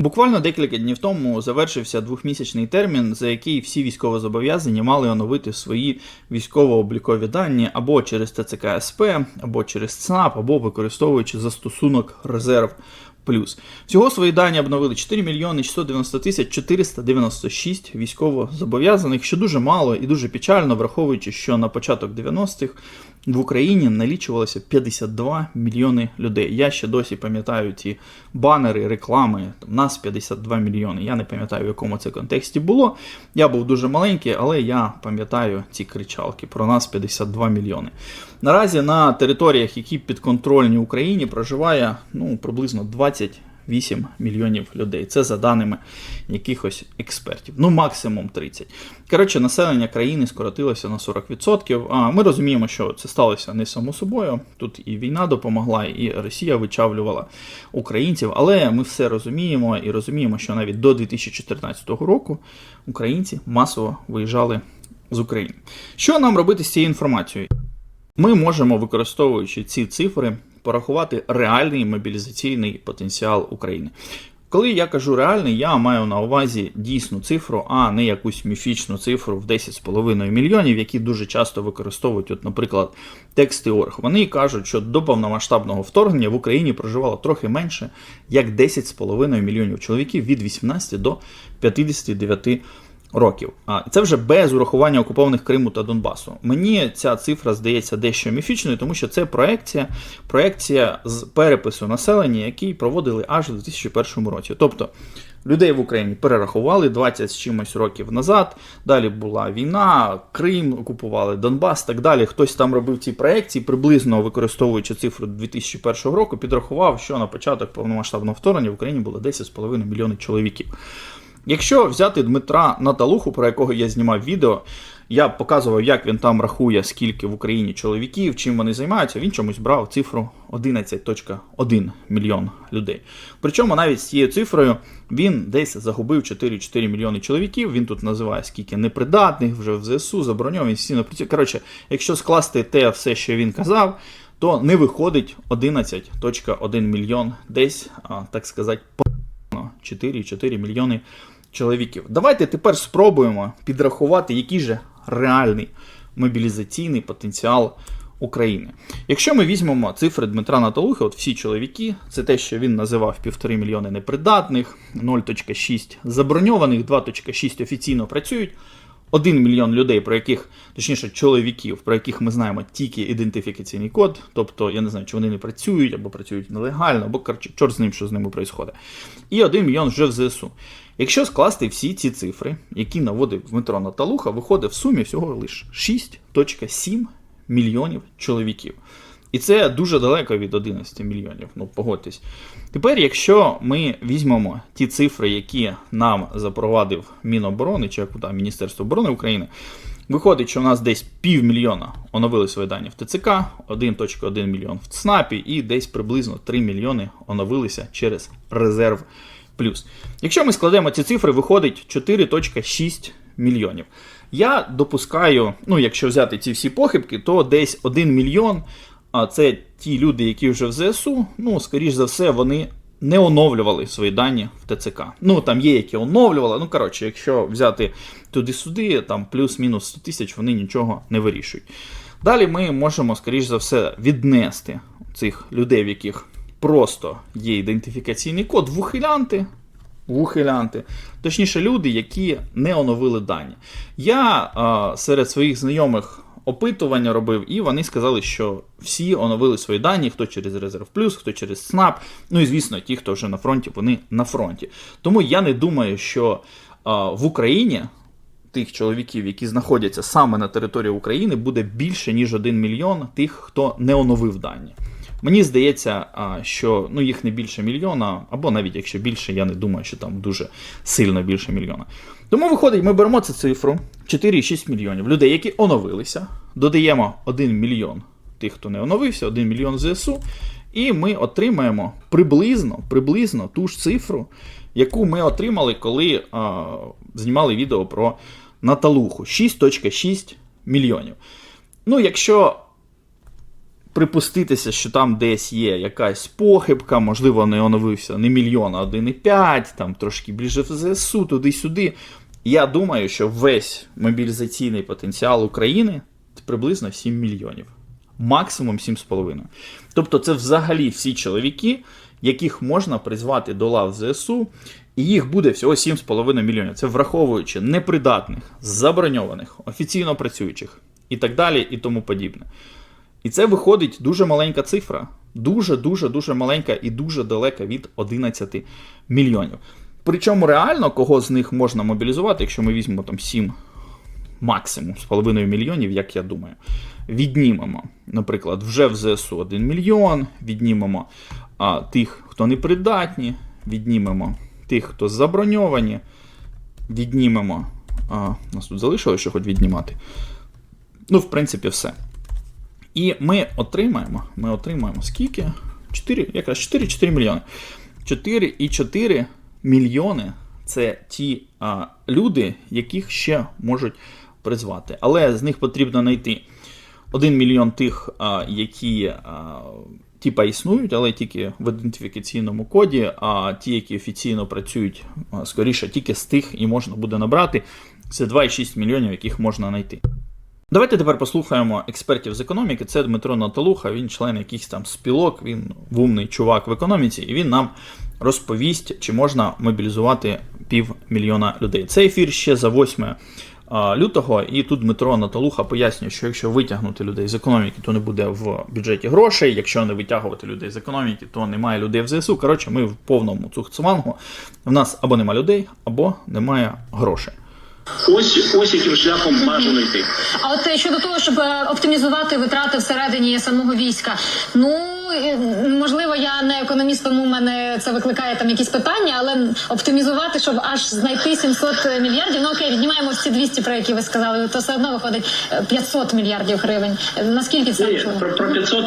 Буквально декілька днів тому завершився двохмісячний термін, за який всі військовозобов'язані мали оновити свої військово-облікові дані або через ТЦК СП, або через ЦНАП, або використовуючи застосунок Резерв Плюс. Всього свої дані обновили 4 мільйони 690 тисяч 496 військовозобов'язаних, що дуже мало і дуже печально, враховуючи, що на початок 90-х в Україні налічувалося 52 мільйони людей. Я ще досі пам'ятаю ті банери, реклами. Там нас 52 мільйони. Я не пам'ятаю, в якому це контексті було. Я був дуже маленький, але я пам'ятаю ці кричалки про нас 52 мільйони. Наразі на територіях, які підконтрольні Україні, проживає ну, приблизно 20 8 мільйонів людей. Це за даними якихось експертів. Ну, максимум 30. Коротше, населення країни скоротилося на 40%. А ми розуміємо, що це сталося не само собою. Тут і війна допомогла, і Росія вичавлювала українців. Але ми все розуміємо і розуміємо, що навіть до 2014 року українці масово виїжджали з України. Що нам робити з цією інформацією? Ми можемо, використовуючи ці цифри, порахувати реальний мобілізаційний потенціал України. Коли я кажу реальний, я маю на увазі дійсну цифру, а не якусь міфічну цифру в 10,5 мільйонів, які дуже часто використовують, от, наприклад, тексти Орг. Вони кажуть, що до повномасштабного вторгнення в Україні проживало трохи менше як 10,5 мільйонів чоловіків від 18 до 59 років. А це вже без урахування окупованих Криму та Донбасу. Мені ця цифра здається дещо міфічною, тому що це проекція, проекція з перепису населення, який проводили аж у 2001 році. Тобто людей в Україні перерахували 20 з чимось років назад. Далі була війна, Крим окупували, Донбас, так далі. Хтось там робив ці проекції, приблизно використовуючи цифру 2001 року, підрахував, що на початок повномасштабного вторгнення в Україні було 10,5 мільйонів чоловіків. Якщо взяти Дмитра Наталуху, про якого я знімав відео, я показував, як він там рахує, скільки в Україні чоловіків, чим вони займаються, він чомусь брав цифру 11.1 мільйон людей. Причому навіть з цією цифрою він десь загубив 4,4 мільйони чоловіків. Він тут називає скільки непридатних, вже в ЗСУ, заброньовані, всі працює. Коротше, якщо скласти те все, що він казав, то не виходить 11.1 мільйон десь, так сказати, по 4,4 мільйони чоловіків. Давайте тепер спробуємо підрахувати, який же реальний мобілізаційний потенціал України. Якщо ми візьмемо цифри Дмитра Наталухи, от всі чоловіки, це те, що він називав півтори мільйони непридатних, 0.6 заброньованих, 2.6 офіційно працюють. 1 мільйон людей, про яких, точніше, чоловіків, про яких ми знаємо тільки ідентифікаційний код, тобто я не знаю, чи вони не працюють, або працюють нелегально, або чорт з ним, що з ними відбувається. І 1 мільйон вже в ЗСУ. Якщо скласти всі ці цифри, які наводив Дмитро Наталуха, виходить в сумі всього лише 6.7 мільйонів чоловіків. І це дуже далеко від 11 мільйонів, ну погодьтесь. Тепер, якщо ми візьмемо ті цифри, які нам запровадив Міноборони чи там, Міністерство оборони України, виходить, що у нас десь півмільйона оновили свої дані в ТЦК, 1.1 мільйон в ЦНАПі і десь приблизно 3 мільйони оновилися через резерв. Якщо ми складемо ці цифри, виходить 4.6 мільйонів. Я допускаю, ну якщо взяти ці всі похибки, то десь 1 мільйон. А це ті люди, які вже в ЗСУ, ну, скоріш за все, вони не оновлювали свої дані в ТЦК. Ну, там є, які оновлювали. Ну, коротше, якщо взяти туди-сюди, там плюс-мінус 100 тисяч, вони нічого не вирішують. Далі ми можемо, скоріш за все, віднести цих людей, в яких просто є ідентифікаційний код, в ухилянти. В ухилянти. Точніше, люди, які не оновили дані. Я а, серед своїх знайомих опитування робив, і вони сказали, що всі оновили свої дані, хто через Резерв Плюс, хто через СНАП. Ну і звісно, ті, хто вже на фронті, вони на фронті. Тому я не думаю, що а, в Україні. Тих чоловіків, які знаходяться саме на території України, буде більше ніж 1 мільйон тих, хто не оновив дані. Мені здається, що ну, їх не більше мільйона, або навіть якщо більше, я не думаю, що там дуже сильно більше мільйона. Тому виходить, ми беремо цю цифру 4,6 мільйонів людей, які оновилися, додаємо 1 мільйон тих, хто не оновився, 1 мільйон ЗСУ, і ми отримаємо приблизно приблизно ту ж цифру, яку ми отримали, коли а, знімали відео про Наталуху 6.6 мільйонів. Ну, якщо припуститися, що там десь є якась похибка, можливо, не оновився не мільйон, а 1,5, там трошки більше в ЗСУ, туди-сюди. Я думаю, що весь мобілізаційний потенціал України це приблизно 7 мільйонів. Максимум 7,5. Тобто, це взагалі всі чоловіки, яких можна призвати до лав ЗСУ, і їх буде всього 7,5 мільйонів. Це враховуючи непридатних, заброньованих, офіційно працюючих і так далі, і тому подібне. І це виходить дуже маленька цифра. Дуже, дуже, маленька і дуже далека від 11 мільйонів. Причому реально, кого з них можна мобілізувати, якщо ми візьмемо там 7 максимум з половиною мільйонів, як я думаю, віднімемо, наприклад, вже в ЗСУ 1 мільйон, віднімемо а, тих, хто непридатні, віднімемо тих, хто заброньовані, віднімемо. А, нас тут залишилося, що хоч віднімати. Ну, в принципі, все. І ми отримаємо, ми отримаємо скільки? 4, якраз 4-4 мільйони. 4,4 мільйони це ті а, люди, яких ще можуть призвати. Але з них потрібно знайти 1 мільйон тих, а, які а, типа існують, але тільки в ідентифікаційному коді, а ті, які офіційно працюють, скоріше, тільки з тих і можна буде набрати. Це 2,6 мільйонів, яких можна знайти. Давайте тепер послухаємо експертів з економіки. Це Дмитро Наталуха, він член якихось там спілок, він вумний чувак в економіці, і він нам розповість, чи можна мобілізувати півмільйона людей. Цей ефір ще за 8 лютого, і тут Дмитро Наталуха пояснює, що якщо витягнути людей з економіки, то не буде в бюджеті грошей. Якщо не витягувати людей з економіки, то немає людей в ЗСУ. Коротше, ми в повному цухцвангу. В нас або немає людей, або немає грошей. Ось ось яким шляхом бажано йти. А от е, щодо того, щоб е, оптимізувати витрати всередині самого війська, ну е, можливо, я не економіст, тому в мене це викликає там якісь питання, але оптимізувати, щоб аж знайти 700 мільярдів. Ну окей, віднімаємо всі 200, про які ви сказали, то все одно виходить е, 500 мільярдів гривень. Наскільки це Ні, про, про 500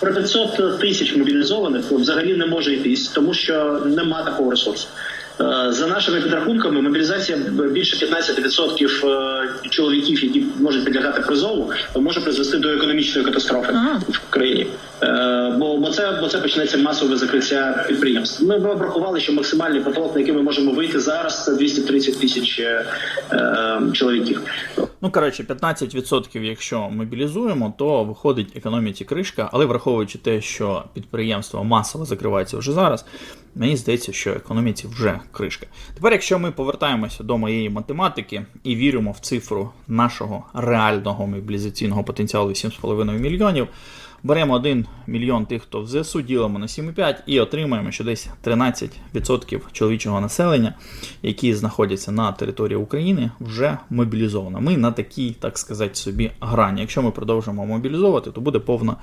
про 500 тисяч мобілізованих взагалі не може йтись, тому що нема такого ресурсу. Е, За нашими підрахунками, мобілізація більше 15% е, чоловіків, які можуть підлягати призову, може призвести до економічної катастрофи Ага. в країні. Е, Бо, бо це бо це почнеться масове закриття підприємств. Ми обрахували, що максимальний потолок, на який ми можемо вийти зараз, це 230 тисяч е, чоловіків. Ну, коротше, 15%, якщо мобілізуємо, то виходить економіці кришка, але враховуючи те, що підприємства масово закриваються вже зараз, мені здається, що економіці вже кришка. Тепер, якщо ми повертаємося до моєї математики і віримо в цифру нашого реального мобілізаційного потенціалу 7,5 мільйонів, беремо 1 мільйон тих, хто в ЗСУ, ділимо на 7,5 і отримаємо, що десь 13% чоловічого населення, які знаходяться на території України, вже мобілізовано. Ми на такій, так сказати, собі грані. Якщо ми продовжимо мобілізовувати, то буде повна.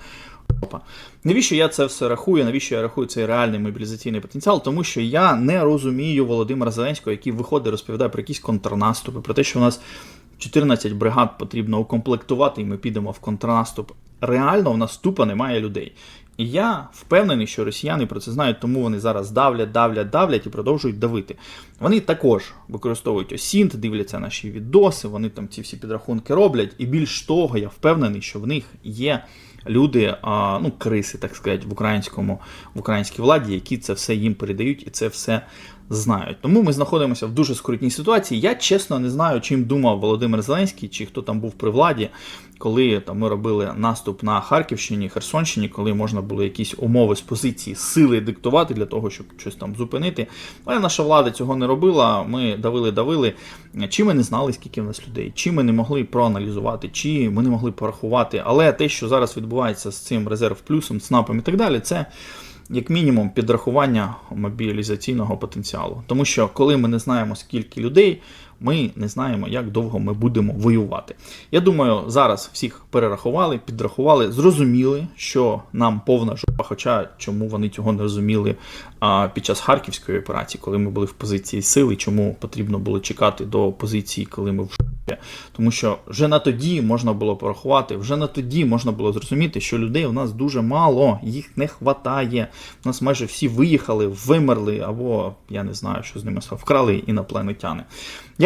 Навіщо я це все рахую? Навіщо я рахую цей реальний мобілізаційний потенціал? Тому що я не розумію Володимира Зеленського, який виходить, розповідає про якісь контрнаступи, про те, що у нас 14 бригад потрібно укомплектувати, і ми підемо в контрнаступ. Реально, в нас тупо немає людей. І я впевнений, що росіяни про це знають, тому вони зараз давлять, давлять, давлять і продовжують давити. Вони також використовують осінт, дивляться наші відоси, вони там ці всі підрахунки роблять. І більш того, я впевнений, що в них є люди, ну, криси, так сказати, в українському в українській владі, які це все їм передають і це все знають. Тому ми знаходимося в дуже скрутній ситуації. Я чесно не знаю, чим думав Володимир Зеленський, чи хто там був при владі, коли там ми робили наступ на Харківщині, Херсонщині, коли можна було якісь умови з позиції сили диктувати для того, щоб щось там зупинити. Але наша влада цього не робила. Ми давили, давили. Чи ми не знали, скільки в нас людей, чи ми не могли проаналізувати, чи ми не могли порахувати. Але те, що зараз відбувається з цим резерв плюсом, ЦНАПом і так далі, це як мінімум підрахування мобілізаційного потенціалу. Тому що коли ми не знаємо, скільки людей, ми не знаємо, як довго ми будемо воювати. Я думаю, зараз всіх перерахували, підрахували, зрозуміли, що нам повна жопа, хоча чому вони цього не розуміли а, під час харківської операції, коли ми були в позиції сили, чому потрібно було чекати до позиції, коли ми в жопі. Тому що вже на тоді можна було порахувати, вже на тоді можна було зрозуміти, що людей у нас дуже мало, їх не вистачає. У нас майже всі виїхали, вимерли, або я не знаю, що з ними вкрали інопланетяни.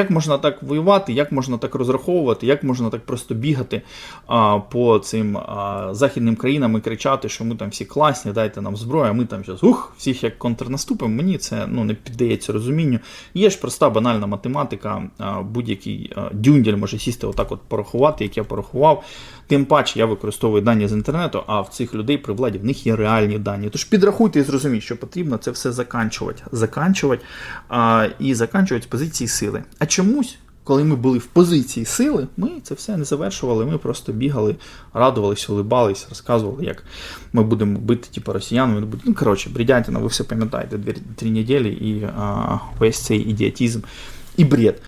Як можна так воювати, як можна так розраховувати, як можна так просто бігати а, по цим а, західним країнам і кричати, що ми там всі класні, дайте нам зброю, а ми там зараз ух, всіх як контрнаступимо. Мені це ну, не піддається розумінню. Є ж проста банальна математика, будь-який а, дюндяль може сісти отак от порахувати, як я порахував. Тим паче я використовую дані з інтернету, а в цих людей при владі в них є реальні дані. Тож підрахуйте і зрозуміть, що потрібно це все заканчувати. Заканчувати а, і заканчувати з позиції сили. А чомусь, коли ми були в позиції сили, ми це все не завершували. Ми просто бігали, радувались, улибались, розказували, як ми будемо бити типу, росіян. Вони будуть, ну коротше, бредятина, ви все пам'ятаєте, дві три неділі і а, весь цей ідіотизм і бред.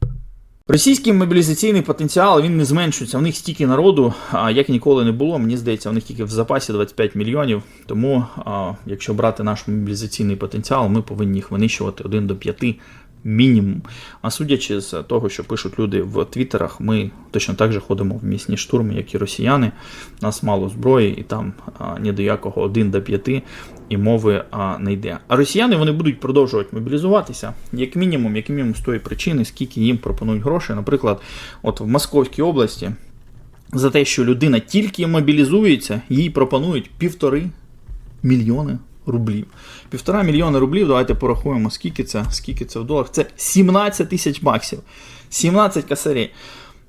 Російський мобілізаційний потенціал він не зменшується. У них стільки народу, як ніколи не було. Мені здається, у них тільки в запасі 25 мільйонів. Тому, якщо брати наш мобілізаційний потенціал, ми повинні їх винищувати 1 до 5 мінімум. А судячи з того, що пишуть люди в твіттерах, ми точно так же ходимо в місні штурми, як і росіяни. Нас мало зброї, і там а, ні до якого 1 до 5 і мови а, не йде. А росіяни вони будуть продовжувати мобілізуватися, як мінімум, як мінімум з тої причини, скільки їм пропонують грошей. Наприклад, от в Московській області за те, що людина тільки мобілізується, їй пропонують півтори мільйони рублів. Півтора мільйона рублів, давайте порахуємо, скільки це, скільки це в доларах. Це 17 тисяч баксів. 17 косарей.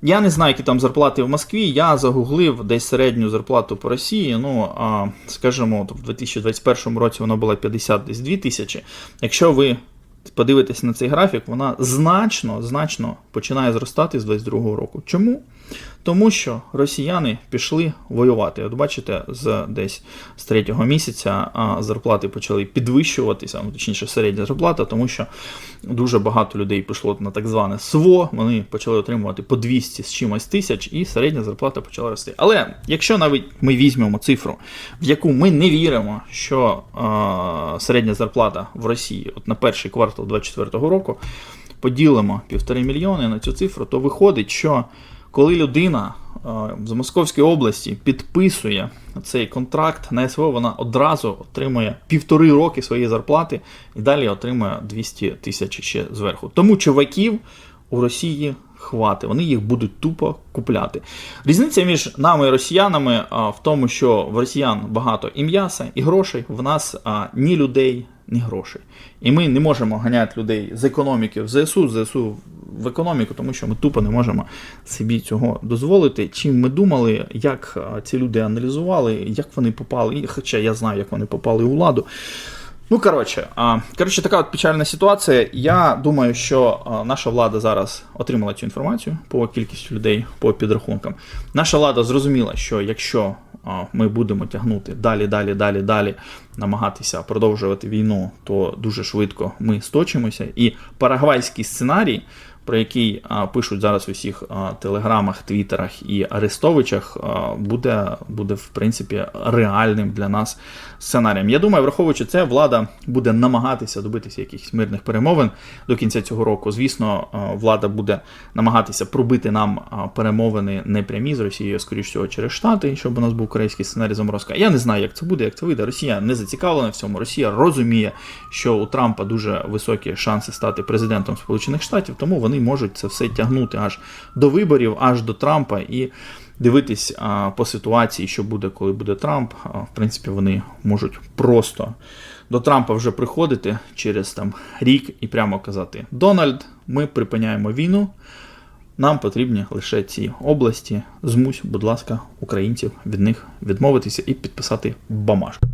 Я не знаю, які там зарплати в Москві. Я загуглив десь середню зарплату по Росії. Ну, а, скажімо, в 2021 році вона була 52 тисячі. Якщо ви подивитесь на цей графік, вона значно, значно починає зростати з 22 року. Чому? Тому що росіяни пішли воювати. От бачите, з десь з третього місяця зарплати почали підвищуватися, ну, точніше, середня зарплата, тому що дуже багато людей пішло на так зване СВО, вони почали отримувати по 200 з чимось тисяч, і середня зарплата почала рости. Але якщо навіть ми візьмемо цифру, в яку ми не віримо, що а, середня зарплата в Росії от на перший квартал 2024 року поділимо півтори мільйони на цю цифру, то виходить, що коли людина е, з Московської області підписує цей контракт на СВО, вона одразу отримує півтори роки своєї зарплати і далі отримує 200 тисяч ще зверху. Тому чуваків у Росії хвати, вони їх будуть тупо купляти. Різниця між нами і росіянами а, в тому, що в росіян багато і м'яса, і грошей, в нас а, ні людей, ні грошей. І ми не можемо ганяти людей з економіки в ЗСУ, з ЗСУ в економіку, тому що ми тупо не можемо собі цього дозволити. Чим ми думали, як ці люди аналізували, як вони попали, і хоча я знаю, як вони попали у владу. Ну, коротше, коротше, така от печальна ситуація. Я думаю, що наша влада зараз отримала цю інформацію по кількості людей, по підрахункам. Наша влада зрозуміла, що якщо ми будемо тягнути далі, далі, далі, далі, намагатися продовжувати війну, то дуже швидко ми сточимося. І парагвайський сценарій, про який а, пишуть зараз у всіх а, телеграмах, твіттерах і арестовичах, а, буде, буде в принципі реальним для нас сценарієм. Я думаю, враховуючи це, влада буде намагатися добитися якихось мирних перемовин до кінця цього року. Звісно, а, влада буде намагатися пробити нам а, перемовини не прямі з Росією, скоріш всього через Штати, щоб у нас був корейський сценарій заморозка. Я не знаю, як це буде, як це вийде. Росія не зацікавлена в цьому. Росія розуміє, що у Трампа дуже високі шанси стати президентом Сполучених Штатів, тому вони можуть це все тягнути аж до виборів, аж до Трампа і дивитись а, по ситуації, що буде, коли буде Трамп. А, в принципі, вони можуть просто до Трампа вже приходити через там рік і прямо казати: Дональд, ми припиняємо війну. Нам потрібні лише ці області. Змусь, будь ласка, українців від них відмовитися і підписати бамашку.